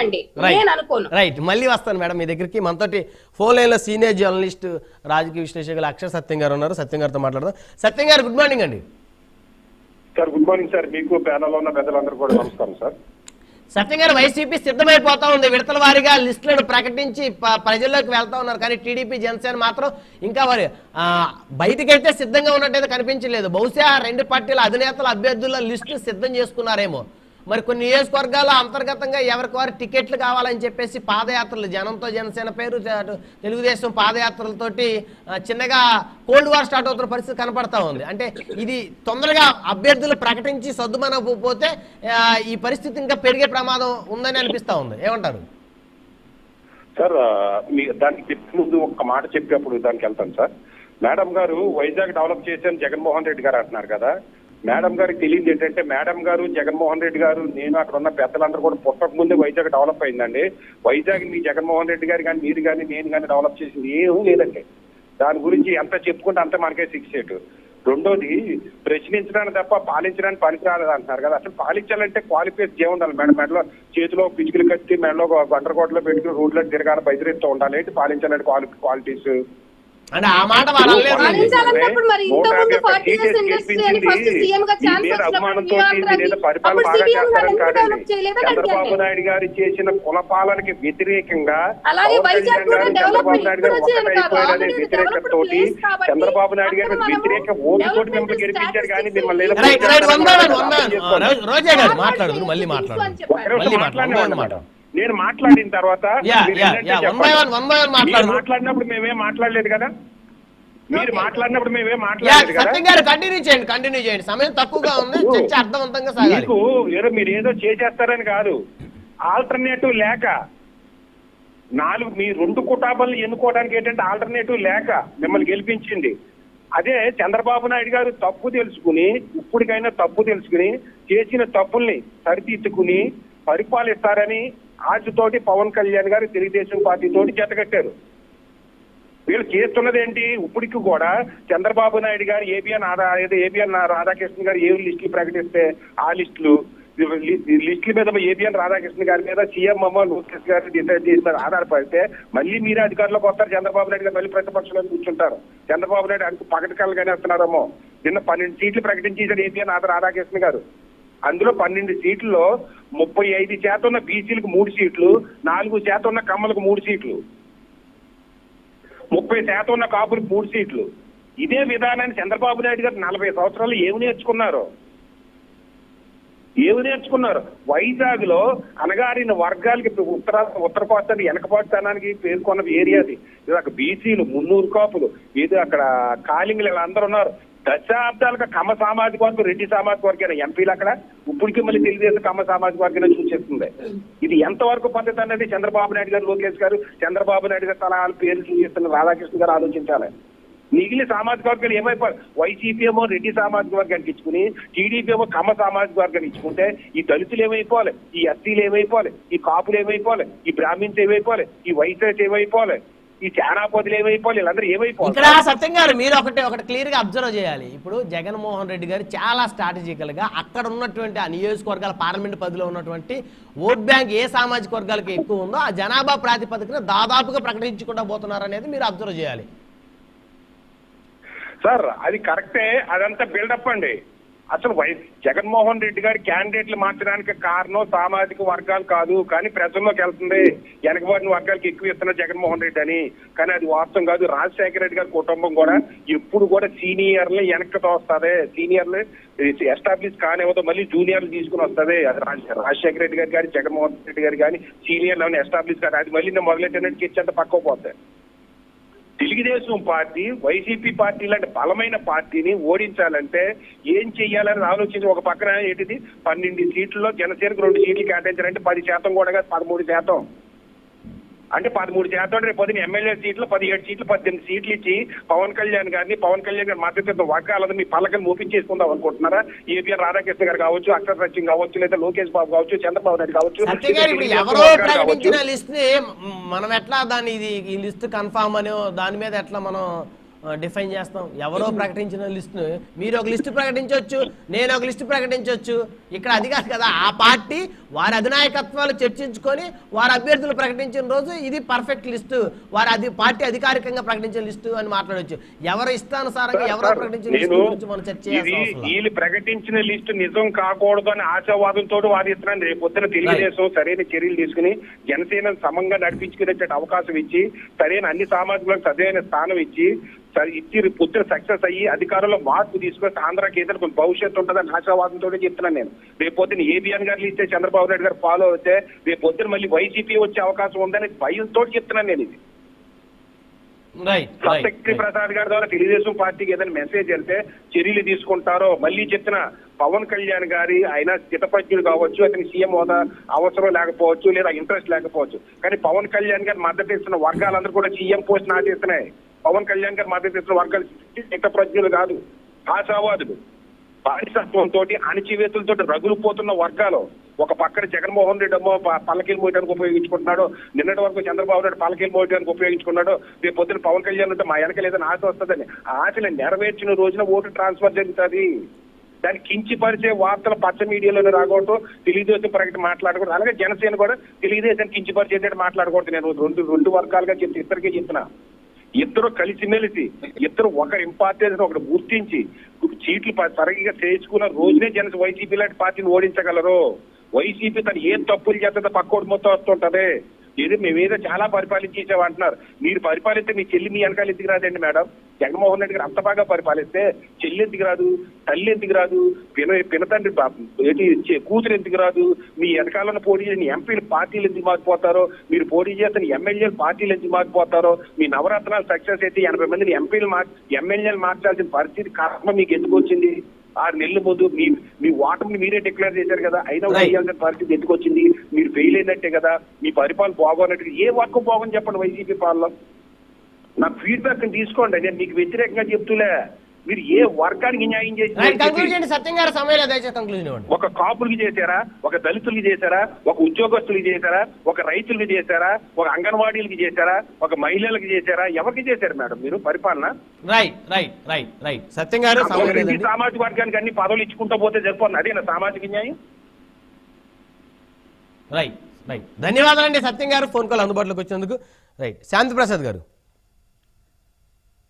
అనుకోకండి నేను అనుకోను. రైట్ మళ్ళీ వస్తాను మేడం మీ దగ్గరికి. మనతోటి ఫోన్ లైన్లో సీనియర్ జర్నలిస్ట్ రాజకీయ విశ్లేషకులు అక్షర్ సత్యం గారు ఉన్నారు. సత్యం గారితో మాట్లాడదాం. సత్యం గారు గుడ్ మార్నింగ్ అండి. సార్ గుడ్ మార్నింగ్ సార్ మీకు ప్యానల్ ఉన్న పెద్దలందరూ కూడా నమస్కారం సార్ సత్యం గారు వైసీపీ సిద్ధమైపోతా ఉంది. విడతల వారీగా లిస్టులను ప్రకటించి ప్రజల్లోకి వెళ్తా ఉన్నారు. కానీ టీడీపీ జనసేన మాత్రం ఇంకా వారి బయటికైతే సిద్ధంగా ఉన్నట్టయితే కనిపించలేదు. బహుశా రెండు పార్టీల అధినేతల అభ్యర్థుల లిస్టు సిద్ధం చేసుకున్నారేమో. మరి కొన్ని నియోజకవర్గాల్లో అంతర్గతంగా ఎవరికి వారు టికెట్లు కావాలని చెప్పేసి పాదయాత్రలు జనంతో జనసేన పేరు తెలుగుదేశం పాదయాత్రలతోటి చిన్నగా కోల్డ్ వార్ స్టార్ట్ అవుతున్న పరిస్థితి కనపడతా ఉంది. అంటే ఇది తొందరగా అభ్యర్థులు ప్రకటించి సర్దుమనకపోతే ఈ పరిస్థితి ఇంకా పెరిగే ప్రమాదం ఉందని అనిపిస్తా ఉంది. ఏమంటారు? సార్ మీరు దానికి చెప్పే ముందు ఒక మాట చెప్పేప్పుడు దానికి వెళ్తాను సార్. మేడం గారు వైజాగ్ డెవలప్ చేశాను జగన్మోహన్ రెడ్డి గారు అంటున్నారు కదా. మేడం గారికి తెలియదు ఏంటంటే మేడం గారు జగన్మోహన్ రెడ్డి గారు నేను అక్కడ ఉన్న పెద్దలందరూ కూడా పుట్టక ముందే వైజాగ్ డెవలప్ అయిందండి. వైజాగ్ మీ జగన్మోహన్ రెడ్డి గారు కానీ మీరు కానీ నేను కానీ డెవలప్ చేసింది ఏమీ లేదండి. దాని గురించి ఎంత చెప్పుకుంటే అంత మనకే సిక్స్ ఎయిట్ రెండోది ప్రశ్నించడానికి తప్ప పాలించడానికి పనికిరాలేదు అంటున్నారు కదా. అసలు పాలించాలంటే క్వాలిఫికేషన్ ఏముండాలి మేడం మెడలో చేతిలో పిచ్చుకలు కట్టి మెడలో గండ్రకోటలో పెట్టుకుని రోడ్లో తిరగాలి బయలుదేరుతూ ఉండాలి. ఏంటి పాలించాలంటే క్వాలిటీ క్వాలిటీస్ అంటే ఆ మాట వాళ్ళు అనలేదు. పాలించాలన్నప్పుడు మరి ఇంతకుముందు 40 years industry అని first CM గా ఛాన్స్ మీద వచ్చినప్పుడు అభిమానంతో మీ ఆంధ్రాకి మీద పరిపాలన అప్పుడు బాగా CM గారు చేస్తారని ఎందుకు కాదండి. develop చేయలేదని చంద్రబాబు. నాయుడు గారు చేసిన కుల పాలనకి వ్యతిరేకంగా అలాగే వైజాగ్ కూడా చంద్రబాబు నాయుడు గారు వ్యతిరేకత చంద్రబాబు నాయుడు వ్యతిరేక ఓటుతోటి మిమ్మల్ని గెలిపించారు కానీ మిమ్మల్ని. రోజా గారు మాట్లాడదు మళ్ళీ మాట్లాడు, మాట నేను మాట్లాడిన తర్వాత మాట్లాడినప్పుడు మేమేం మాట్లాడలేదు కదా? మీరు మాట్లాడినప్పుడు మేమేం మాట్లాడలేదు కదా? కంటిన్యూ చేయండి కంటిన్యూ చేయండి. సమయం తక్కువగా ఉంది చర్చ అర్థవంతంగా సాగాలి. మీకు ఏదో మీరు ఏదో చేసేస్తారని కాదు. ఆల్టర్నేటివ్ లేక నాలుగు మీ రెండు కుటాబాలను ఎన్నుకోవడానికి ఏంటంటే ఆల్టర్నేటివ్ లేక మిమ్మల్ని గెలిపించింది. అదే చంద్రబాబు నాయుడు గారు తప్పు తెలుసుకుని ఇప్పటికైనా తప్పు తెలుసుకుని చేసిన తప్పుల్ని సరిదిద్దుకుని పరిపాలిస్తారని ఆశతోటి పవన్ కళ్యాణ్ గారు తెలుగుదేశం పార్టీ తోటి జతకట్టారు వీళ్ళు చేస్తున్నది ఏంటి ఇప్పటికి కూడా చంద్రబాబు నాయుడు గారు ఏబిఎన్ ఏదో ఏబిఎన్ రాధాకృష్ణ గారు ఏ లిస్టులు ప్రకటిస్తే ఆ లిస్టులు? లిస్టుల మీద ఏబిఎన్ రాధాకృష్ణ గారి మీద సీఎం అమ్మ లోకేష్ గారు డిసైడ్ చేసిన ఆధారపడితే మళ్ళీ మీరే అధికారంలోకి వస్తారు చంద్రబాబు నాయుడు గారు మళ్ళీ ప్రతిపక్షంలో కూర్చుంటారు. చంద్రబాబు నాయుడు అంటూ పగటికాలు కానీ వస్తున్నారేమో నిన్న పన్నెండు సీట్లు ప్రకటించేశారు ఏబిఎన్ ఆధార్ రాధాకృష్ణ గారు. అందులో పన్నెండు సీట్లలో ముప్పై ఐదు శాతం ఉన్న బీసీలకు మూడు సీట్లు నాలుగు శాతం ఉన్న కమ్మలకు మూడు సీట్లు. ముప్పై శాతం ఉన్న కాపులకు మూడు సీట్లు. ఇదే విధానాన్ని చంద్రబాబు నాయుడు గారు నలభై సంవత్సరాలు ఏమి నేర్చుకున్నారు? ఏమి నేర్చుకున్నారు? వైజాగ్లో అనగారిన వర్గాలకి ఉత్తర ఉత్తర కోస్తానికి వెనకబాటుతనానికి పేర్కొన్న ఏరియాది. ఇది అక్కడ బీసీలు మున్నూరు కాపులు. ఇది అక్కడ కాలింగులు ఇలా అందరూ ఉన్నారు. దశాబ్దాలుగా కమ్మ సామాజిక వర్గం రెడ్డి సామాజిక వర్గం ఎంపీలు అక్కడ? ఇప్పటికీ మళ్ళీ తెలుగుదేశం కమ్మ సామాజిక వర్గం చూసేస్తుంది. ఇది ఎంతవరకు పద్ధతి అనేది చంద్రబాబు నాయుడు గారు లోకేష్ గారు చంద్రబాబు నాయుడు గారు తన పేరు చూపిస్తున్న రాధాకృష్ణ గారు ఆలోచించాలి. మిగిలిన సామాజిక వర్గాలు ఏమైపోయి వైసీపీ ఏమో రెడ్డి సామాజిక వర్గానికి ఇచ్చుకుని టీడీపీ ఏమో కమ్మ సామాజిక వర్గాన్ని ఇచ్చుకుంటే ఈ దళితులు ఏమైపోవాలి? ఈ ఎస్సీలు ఏమైపోవాలి? ఈ కాపులు ఏమైపోవాలి? ఈ బ్రాహ్మిన్స్ ఏమైపోవాలి? ఈ వైసెస్ ఏమైపోవాలి? ఈ చానాపతులు ఏమైపోవాలి వీళ్ళందరూ ఏమైపోవాలి? ఇక్కడ సత్యం గారు మీరు ఒకటి ఒకటి క్లియర్గా అబ్జర్వ్ చేయాలి. ఇప్పుడు జగన్మోహన్ రెడ్డి గారు చాలా స్ట్రాటజికల్గా అక్కడ ఉన్నటువంటి ఆ నియోజకవర్గాల పార్లమెంట్ పరిధిలో ఉన్నటువంటి ఓట్ బ్యాంక్ ఏ సామాజిక వర్గాలకి ఎక్కువ ఉందో ఆ జనాభా ప్రాతిపదికన దాదాపుగా ప్రకటించకుండా పోతున్నారు అనేది మీరు అబ్జర్వ్ చేయాలి. సార్ అది కరెక్టే అదంతా బిల్డప్ అండి. అసలు వైఎస్ జగన్మోహన్ రెడ్డి గారి క్యాండిడేట్లు మార్చడానికి కారణం సామాజిక వర్గాలు కాదు కానీ ప్రజల్లోకి వెళ్తుంది. వెనకబడిన వర్గాలకు ఎక్కువ ఇస్తున్న జగన్మోహన్ రెడ్డి అని. కానీ అది వాస్తవం కాదు. రాజశేఖర రెడ్డి గారి కుటుంబం కూడా ఎప్పుడు కూడా సీనియర్లు వెనక్కి తోస్తుంది. సీనియర్లు ఎస్టాబ్లిష్ కానివ్వదు మళ్ళీ జూనియర్లు తీసుకుని వస్తుంది. అది రాజశేఖర రెడ్డి గారు కానీ జగన్మోహన్ రెడ్డి గారు కానీ సీనియర్లు ఎస్టాబ్లిష్ కానీ అది మళ్ళీ నేను మొదలెట్టినట్టు ఇచ్చేంత పక్కకు పోతాయి తెలుగుదేశం పార్టీ వైసీపీ పార్టీ లాంటి బలమైన పార్టీని ఓడించాలంటే ఏం చెయ్యాలని ఆలోచించి ఒక పక్కన ఏంటిది? పన్నెండు సీట్లలో జనసేనకు రెండు సీట్లు కేటాయించాలంటే పది శాతం కూడా కాదు పదమూడు శాతం. అంటే పదమూడు శాతం రేపు పొద్దున ఎమ్మెల్యే సీట్లు పదిహేడు సీట్లు పద్దెనిమిది సీట్లు ఇచ్చి పవన్ కళ్యాణ్ గారిని పవన్ కళ్యాణ్ గారి మద్దతు వర్గాలను మీ పల్లకలు మోపించేసుకుందాం అనుకుంటున్నారా ఏపీఆర్ రాధాకృష్ణ గారు కావచ్చు అక్షర సత్యం కావచ్చు లేదా లోకేష్ బాబు కావచ్చు చంద్రబాబు నాయుడు కావచ్చు ఎవరో. ప్రకటించిన లిస్ట్ మనం ఎట్లా దాన్ని ఇది ఈ లిస్ట్ కన్ఫామ్ అని దాని మీద ఎట్లా మనం డిఫైన్ చేస్తాం. ఎవరో ప్రకటించిన లిస్టును మీరు ఒక లిస్టు ప్రకటించవచ్చు నేను ఒక లిస్టు ప్రకటించవచ్చు ఇక్కడ అది కాదు కదా ఆ పార్టీ వారి అధినాయకత్వాలు చర్చించుకొని వారి అభ్యర్థులు ప్రకటించిన రోజు ఇది పర్ఫెక్ట్ లిస్టు. వారి అది పార్టీ అధికారికంగా ప్రకటించిన లిస్టు అని మాట్లాడవచ్చు ఎవరు ఇష్టానుసారంగా ఎవరో ప్రకటించిన లిస్టు గురించి మనం చర్చ. వీళ్ళు ప్రకటించిన లిస్టు నిజం కాకూడదు అని ఆశావాదంతో వాదిస్తున్నాను. రేపు పొద్దున తెలుగుదేశం సరైన చర్యలు తీసుకుని జనసేన సమంగా నడిపించుకునేటువంటి అవకాశం ఇచ్చి సరైన అన్ని సామాజికులకు సరైన స్థానం ఇచ్చి ఇచ్చి రేపు పొద్దున సక్సెస్ అయ్యి అధికారంలో మార్పు తీసుకొస్తే ఆంధ్రాకి ఏదైనా కొంచెం భవిష్యత్తు ఉంటుందని ఆశావాదంతో చెప్తున్నాను నేను. రేపు పొద్దున ఏబిఎన్ గారు ఇస్తే చంద్రబాబు నాయుడు గారు ఫాలో అవుతే రేపు పొద్దున మళ్ళీ వైసీపీ వచ్చే అవకాశం ఉందని భయంతో చెప్తున్నాను నేను ఇది. సత్యశ్రీ ప్రసాద్ గారి ద్వారా తెలుగుదేశం పార్టీకి ఏదైనా మెసేజ్ వెళ్తే చర్యలు తీసుకుంటారో మళ్ళీ చెప్తున్న పవన్ కళ్యాణ్ గారి ఆయన స్థితప్రజ్ఞుడు కావచ్చు అతని సీఎం హోదా అవసరం లేకపోవచ్చు లేదా ఇంట్రెస్ట్ లేకపోవచ్చు. కానీ పవన్ కళ్యాణ్ గారు మద్దతు ఇస్తున్న వర్గాలందరూ కూడా సీఎం పోస్ట్ నాటేస్తున్నాయి. పవన్ కళ్యాణ్ గారు మద్దతు ఇస్తున్న వర్గాలు స్థితప్రజ్ఞులు కాదు ఆశావాదులు బానిసత్వంతో అణిచివేతులతో రగులుపోతున్న వర్గాలు. ఒక పక్కన జగన్మోహన్ రెడ్డి అమ్మో పల్లకీలు మోయడానికి ఉపయోగించుకుంటున్నాడు. నిన్నటి వరకు చంద్రబాబు నాయుడు పల్లకీలు మోయడానికి ఉపయోగించుకున్నాడు. రేపు పొద్దున పవన్ కళ్యాణ్ అంటే మా వెనక లేదని ఆశ వస్తుందని. ఆ ఆశని నెరవేర్చిన రోజున ఓటు ట్రాన్స్ఫర్ జరుగుతుంది. దాన్ని కించిపరిచే వార్తలు పచ్చ మీడియాలోనే రాకూడదు. తెలుగుదేశం ప్రకటన మాట్లాడకూడదు. అలాగే జనసేన కూడా తెలుగుదేశాన్ని కించిపరిచేటట్టు మాట్లాడకూడదు. నేను రెండు రెండు వర్గాలుగా చెప్తే ఇద్దరికే చెప్తున్నా. ఇద్దరు కలిసిమెలిసి ఇద్దరు ఒకరి ఇంపార్టెన్స్ ఒకటి గుర్తించి సీట్లు సరిగ్గా చేసుకున్న రోజునే జన వైసీపీ లాంటి పార్టీని ఓడించగలరు. వైసీపీ తను ఏం తప్పులు చేస్తుందో పక్కోటి మొత్తం వస్తుంటది. ఇది మేమేదో చాలా పరిపాలించేసాం అంటున్నారు. మీరు పరిపాలిస్తే మీ చెల్లి మీ వెనకాల ఎందుకు రాదండి మేడం? జగన్మోహన్ రెడ్డి గారు అంత బాగా పరిపాలిస్తే చెల్లి ఎందుకు రాదు? తల్లి ఎందుకు రాదు? పిన పినతండ్రి ఏంటి కూతురు ఎందుకు రాదు? మీ వెనకాలను పోటీ చేసిన ఎంపీలు పార్టీలు ఎందుకు మారిపోతారో మీరు పోటీ చేస్తున్న ఎమ్మెల్యేలు పార్టీలు ఎందుకు మారిపోతారో మీ నవరత్నాలు సక్సెస్ అయితే ఎనభై మందిని ఎంపీలు మార్ ఎమ్మెల్యేలు మార్చాల్సిన పరిస్థితి కర్మ మీకు ఎందుకు వచ్చింది? ఆరు నెలల ముందు మీ మీ ఓటమిని మీరే డిక్లేర్ చేశారు కదా. అయినా. వేయాల్సిన పరిస్థితి ఎందుకు వచ్చింది? మీరు ఫెయిల్ అయినట్టే కదా. మీ పరిపాలన బాగోనట్టు ఏ వర్క్ బాగోని చెప్పండి వైసీపీ పాలన? నా ఫీడ్బ్యాక్ తీసుకోండి. నేను మీకు వ్యతిరేకంగా చెప్తులే. మీరు ఏ వర్గానికి న్యాయం చేసి కంక్లూడ్ చేయండి సత్యం గారు సమయంలో దయచేసి కంక్లూజన్ ఇవ్వండి. ఒక కాపులకి చేశారా? ఒక దళితులకి చేశారా? ఒక ఉద్యోగస్తులకి చేశారా? ఒక రైతులకి చేశారా? ఒక అంగన్వాడీలకి చేశారా? ఒక మహిళలకి చేశారా? ఎవరికి చేశారు మేడం మీరు పరిపాలన? Right right right right. Satyam గారు సమయం ప్రతి లేదండి. సామాజిక వర్గానికి అన్ని పదవులు ఇచ్చుకుంటూ పోతే సరిపోతుంది. అదేనా సామాజిక న్యాయం? Right right. ధన్యవాదాలండి సత్యం గారు. ఫోన్ కాల్ అందుబాటులోకి వచ్చినందుకు. రైట్ శాంతి ప్రసాద్ గారు.